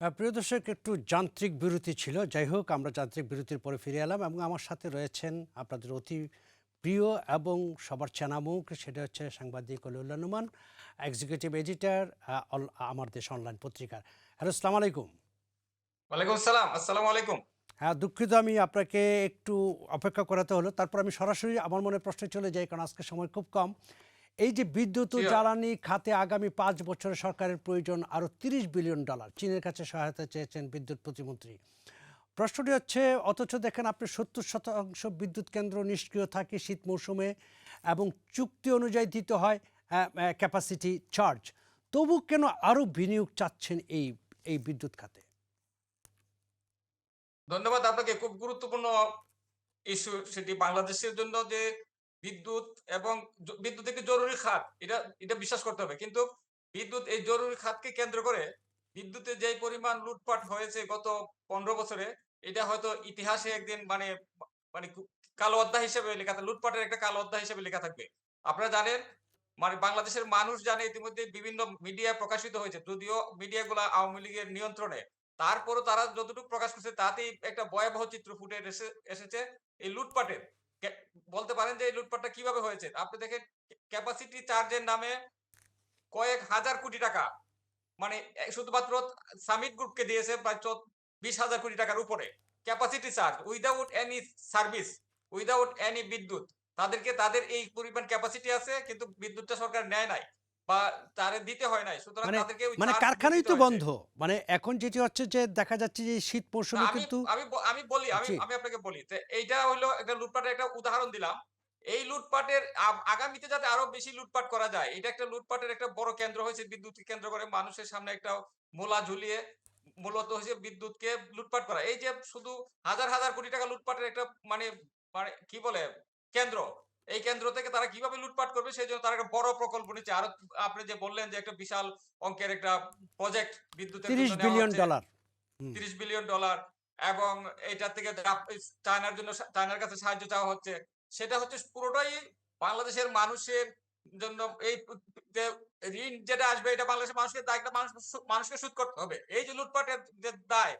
প্রিয় দর্শক একটু যান্ত্রিক বিরতি ছিল। যাই হোক আমরা যান্ত্রিক বিরতির পরে ফিরে এলাম এবং আমার সাথে রয়েছেন আপনাদের অতি প্রিয় এবং সবার চেনামুখ সেটা হচ্ছে সাংবাদিক অলিউল্লাহ নুমান এক্সিকিউটিভ এডিটর আমার দেশ অনলাইন পত্রিকার। হ্যালো সালাম আলাইকুম। ওয়ালাইকুম আসসালাম। আসসালামু আলাইকুম। হ্যাঁ দুঃখিত আমি আপনাকে একটু অপেক্ষা করাতে হলো। তারপর আমি সরাসরি আমার মনে প্রশ্ন চলে যাই কারণ আজকে সময় খুব কম। এই যে বিদ্যুৎ ও জ্বালানি খাতে আগামী পাঁচ বছরে সরকারের প্রয়োজন আরও তিরিশ বিলিয়ন ডলার। চীনের কাছে সহায়তা চেয়েছেন বিদ্যুৎ প্রতিমন্ত্রী। প্রশ্নটি হচ্ছে অথচ দেখেন আপনি সত্তর শতাংশ বিদ্যুৎ কেন্দ্র নিষ্ক্রিয় থাকে শীত মৌসুমে এবং চুক্তি অনুযায়ী দিতে হয় ক্যাপাসিটি চার্জ তবু কেন আরও বিনিয়োগ চাচ্ছেন এই এই বিদ্যুৎ খাতে? ধন্যবাদ আপনাকে খুব গুরুত্বপূর্ণ ইস্যু সেটি বাংলাদেশের জন্য যে বিদ্যুৎ এবং বিদ্যুৎ একটি জরুরি খাত। এটা এটা বিশ্বাস করতে হবে। কিন্তু বিদ্যুৎ এই জরুরি খাতকে কেন্দ্র করে বিদ্যুতের যে পরিমাণ লুটপাট হয়েছে গত পনেরো বছরে, এটা হয়তো ইতিহাসে একদিন মানে মানে কালো অধ্যায় হিসেবে লেখা লুটপাটের একটা কালো অধ্যায় হিসেবে লেখা থাকবে। আপনারা জানেন মানে বাংলাদেশের মানুষ জানে ইতিমধ্যে বিভিন্ন মিডিয়া প্রকাশিত হয়েছে। যদিও মিডিয়াগুলো আওয়ামী লীগের নিয়ন্ত্রণে। তারপরও তারা যতটুকু প্রকাশ করছে, তাতেই একটা ভয়াবহ চিত্র ফুটে এসেছে এই লুটপাটের। বলতে পারেন যে এই লুটপাটটা কীভাবে হয়েছে? আপনি দেখেন ক্যাপাসিটি চার্জের নামে কয়েক হাজার কোটি টাকা। মানে শুধুমাত্র সামিট গ্রুপকে দিয়েছে প্রায় বিশ হাজার কোটি টাকার উপরে। Capacity charge without any service without any বিদ্যুৎ, তাদেরকে, তাদের এই পরিমাণ ক্যাপাসিটি আছে, কিন্তু বিদ্যুৎটা সরকার নেয় নাই। বা তারে দিতে হয় নাই সুতরাং মানে তাদেরকে মানে কারখানাই তো বন্ধ। মানে এখন যেটি হচ্ছে যে দেখা যাচ্ছে যে শীত মৌসুমে কিন্তু আমি আমি বলি আমি আমি আপনাকে বলি এইটা হলো একটা লুটপাটের একটা উদাহরণ দিলাম। এই লুটপাটের আগামীতে যাতে আরও বেশি লুটপাট করা যায় এটা একটা লুটপাটের একটা বড় কেন্দ্র হয়েছে বিদ্যুৎ কেন্দ্র করে মানুষের সামনে একটা মোলা ঝুলিয়ে মূলত হচ্ছে বিদ্যুৎকে লুটপাট করা। এই যে শুধু হাজার হাজার কোটি টাকা লুটপাটের একটা মানে মানে কি বলে কেন্দ্র এই কেন্দ্র থেকে তারা কীভাবে লুটপাট করবে সেই জন্য তারা একটা বড় প্রকল্প নিচ্ছে। আরও আপনি যে বললেন যে একটা বিশাল অঙ্কের একটা প্রজেক্ট বিদ্যুতের তিরিশ জন্য নেওয়া বিলিয়ন ডলার হুম। তিরিশ বিলিয়ন ডলার এবং এটা থেকে চায়নার জন্য চায়নার কাছে সাহায্য চাওয়া হচ্ছে সেটা হচ্ছে পুরোটাই বাংলাদেশের মানুষের জন্য এই ঋণ যেটা আসবে এটা বাংলাদেশের মানুষকে দায়টা মানুষ মানুষকে সুদ করতে হবে। এই যে লুটপাটের যে দায়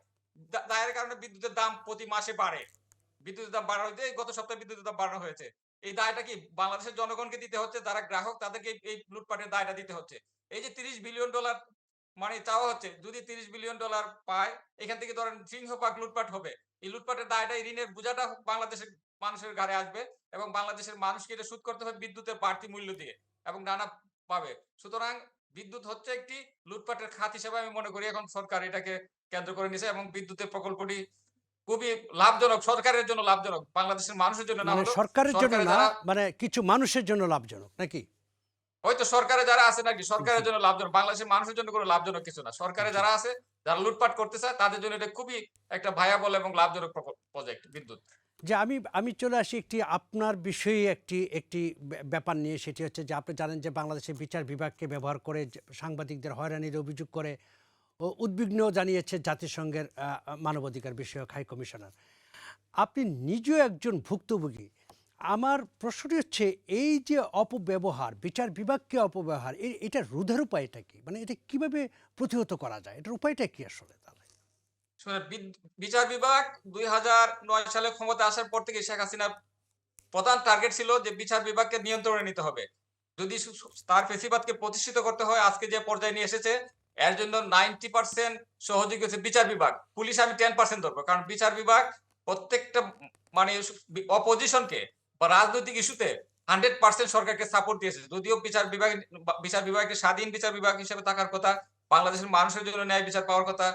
দায়ের কারণে বিদ্যুতের দাম প্রতি মাসে বাড়ে। বিদ্যুতের দাম বাড়ানো হয়েছে গত সপ্তাহে বিদ্যুতের দাম বাড়ানো হয়েছে। এই দায়টা কি বাংলাদেশের জনগণকে দিতে হচ্ছে? যারা গ্রাহক, তাদেরকে এই- লুটপাটের দায়টা দিতে হচ্ছে। এই যে তিরিশ বিলিয়ন ডলার মানে চাওয়া হচ্ছে, যদি তিরিশ বিলিয়ন ডলার পায়, এখান থেকে ধরেন সিংহভাগ লুটপাট হবে। এই লুটপাটের দায়টা এই ঋণের বোঝাটা বাংলাদেশের মানুষের ঘাড়ে আসবে এবং বাংলাদেশের মানুষকে এটা সুদ করতে হবে বিদ্যুতের বাড়তি মূল্য দিয়ে এবং নানা পাবে সুতরাং বিদ্যুৎ হচ্ছে একটি লুটপাটের খাত হিসেবে আমি মনে করি এখন সরকার এটাকে কেন্দ্র করে নিছে এবং বিদ্যুতের প্রকল্পটি খুবই লাভজনক সরকারের জন্য লাভজনক বাংলাদেশের মানুষের জন্য না মানে সরকারের জন্য না মানে কিছু মানুষের জন্য লাভজনক নাকি? হয়তো সরকারে যারা আছে নাকি সরকারের জন্য লাভজনক বাংলাদেশের মানুষের জন্য কোনো লাভজনক কিছু না। সরকারে যারা আছে যারা লুটপাট করতে চায় তাদের জন্য এটা খুবই একটা ভায়াবল এবং লাভজনক প্রজেক্ট বিদ্যুৎ। যে আমি আমি চলে আসি একটি আপনার বিষয়ে একটি একটি ব্যাপার নিয়ে সেটি হচ্ছে যে আপনি জানেন যে বাংলাদেশের বিচার বিভাগকে ব্যবহার করে সাংবাদিকদের হয়রানির অভিযোগ করে উদ্বিগ্ন জানিয়েছে জাতিসংঘের মানবাধিকার বিষয়ক হাই কমিশনার। আপনি নিজেও একজন ভুক্তভোগী। আমার প্রশ্নটি হচ্ছে, এই যে অপব্যবহার, বিচার বিভাগকে অপব্যবহার এটা রোধের উপায়টা কি? মানে এটা কীভাবে প্রতিহত করা যায়? এটার উপায়টা কি আসলে তাহলে? বিচার বিভাগ দুই হাজার নয় সালে ক্ষমতা আসার পর থেকে শেখ হাসিনার প্রধান টার্গেট ছিল যে বিচার বিভাগকে নিয়ন্ত্রণে নিতে হবে। যদি তার ফেসিবাদকে প্রতিষ্ঠিত করতে হয়, আজকে যে পর্যায়ে নিয়ে এসেছে এর জন্য নাইনটি পার্সেন্ট সহযোগী হচ্ছে বিচার বিভাগ। পুলিশ আমি টেন পার্সেন্ট ধরবো, কারণ বিচার বিভাগ প্রত্যেকটা মানে অপোজিশনকে বা রাজনৈতিক ইস্যুতে হান্ড্রেড পার্সেন্ট সরকারকে সাপোর্ট দিয়েছে। যদিও বিচার বিভাগ, বিচার বিভাগকে স্বাধীন বিচার বিভাগ হিসেবে থাকার কথা, বাংলাদেশের মানুষের জন্য ন্যায় বিচার পাওয়ার কথা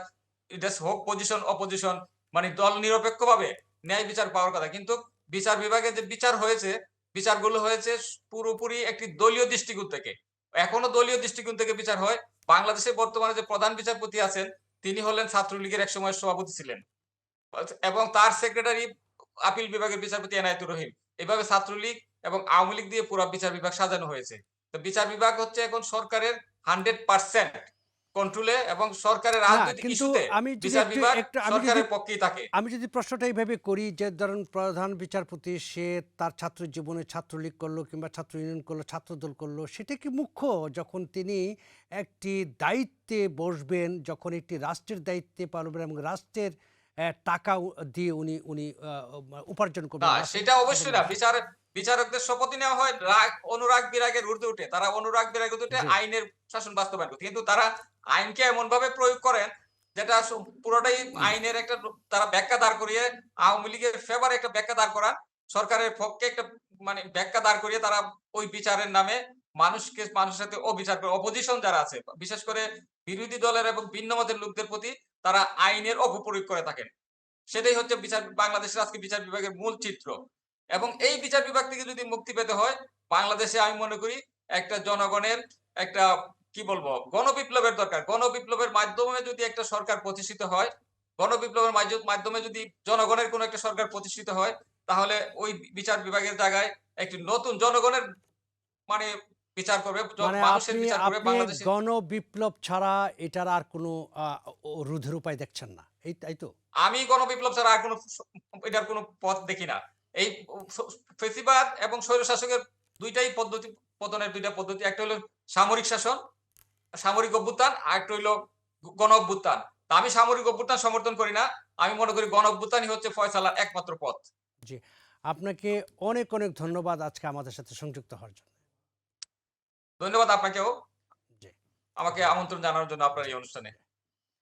এটা হোক পজিশন অপোজিশন মানে দল নিরপেক্ষভাবে ন্যায় বিচার পাওয়ার কথা। কিন্তু বিচার বিভাগে যে বিচার হয়েছে, বিচারগুলো হয়েছে পুরোপুরি একটি দলীয় দৃষ্টিকোণ থেকে। এখনও দলীয় দৃষ্টিকোণ থেকে বিচার হয়। বাংলাদেশে বর্তমানে যে প্রধান বিচারপতি আছেন, তিনি হলেন ছাত্রলীগের একসময় সভাপতি ছিলেন। এবং তার সেক্রেটারি আপিল বিভাগের বিচারপতি এনায়তুর রহিম। এভাবে ছাত্রলীগ এবং আওয়ামী লীগ দিয়ে পুরা বিচার বিভাগ সাজানো হয়েছে। তো বিচার বিভাগ হচ্ছে এখন সরকারের হান্ড্রেড পার্সেন্ট কন্ট্রোলে এবং সরকারের রাজনৈতিক ইস্যুতে আমি বিচার বিভাগ সরকারের পক্ষেই থাকে। আমি যদি প্রশ্নটা এইভাবে করি যে ধরুন প্রধান বিচারপতি সে তার ছাত্র জীবনে ছাত্রলীগ করল কিংবা ছাত্র ইউনিয়ন করল ছাত্রদল করল সেটা কি মুখ্য? যখন তিনি একটি দায়িত্বে বসবেন যখন একটি রাষ্ট্রের দায়িত্বে পালবেন এবং রাষ্ট্রের টাকা দিয়ে উনি উনি উপার্জন করবেন। সেটা অবশ্যই না। বিচার বিচারকদের শপথ নেওয়া হয়। রাগ অনুরাগ বিরাগের ঊর্ধ্বে উঠে। তারা অনুরাগ বিরাগের উঠে আইনের শাসন বাস্তবায়ন করতে কিন্তু তারা আইনকে এমন ভাবে প্রয়োগ করেন যেটা পুরোটাই আইনের একটা তারা ব্যাখ্যা দাঁড় করিয়ে আওয়ামী লীগের ফেভারে একটা ব্যাখ্যা দাঁড় করা সরকারের পক্ষে একটা মানে ব্যাখ্যা দাঁড় করিয়ে তারা ওই বিচারের নামে মানুষকে মানুষের সাথে অবিচার করে অপোজিশন যারা আছে বিশেষ করে বিরোধী দলের এবং ভিন্ন মতের লোকদের প্রতি তারা আইনের অপপ্রয়োগ করে থাকেন। সেটাই হচ্ছে বিচার বাংলাদেশের আজকে বিচার বিভাগের মূল চিত্র। এবং এই বিচার বিভাগ থেকে যদি মুক্তি পেতে হয়, বাংলাদেশে আমি মনে করি একটা জনগণের একটা, কি বলব, গণবিপ্লবের দরকার। গণবিপ্লবের মাধ্যমে যদি একটা সরকার প্রতিষ্ঠিত হয়, গণবিপ্লবের মাধ্য- মাধ্যমে যদি জনগণের কোন একটা সরকার প্রতিষ্ঠিত হয়, তাহলে ওই বিচার বিভাগের জায়গায় একটি নতুন জনগণের মানে বিচার করবে মানে মানুষের বিচার করবে বাংলাদেশের ছাড়া এটার আর কোনো রোধের উপায় দেখছেন না। এই তাই তো? আমি গণবিপ্লব ছাড়া আর কোনো এটার কোনো পথ দেখি না। এই ফেসিবাদ এবং স্বৈরশাসকের দুইটাই পদ্ধতি পতনের দুইটা পদ্ধতি। একটা হলো সামরিক শাসন সামরিক অভ্যুত্থান আর একটা হইল গণ অভ্যুত্থান আমি সামরিক অভ্যুত্থান সমর্থন করি না। আমি মনে করি গণ অভ্যুত্থানই হচ্ছে ফয়সালার একমাত্র পথ। জি। আপনাকে অনেক অনেক ধন্যবাদ আজকে আমাদের সাথে সংযুক্ত হওয়ার জন্য। ধন্যবাদ আপনাকেও। আমাকে আমন্ত্রণ জানানোর জন্য আপনার এই অনুষ্ঠানে।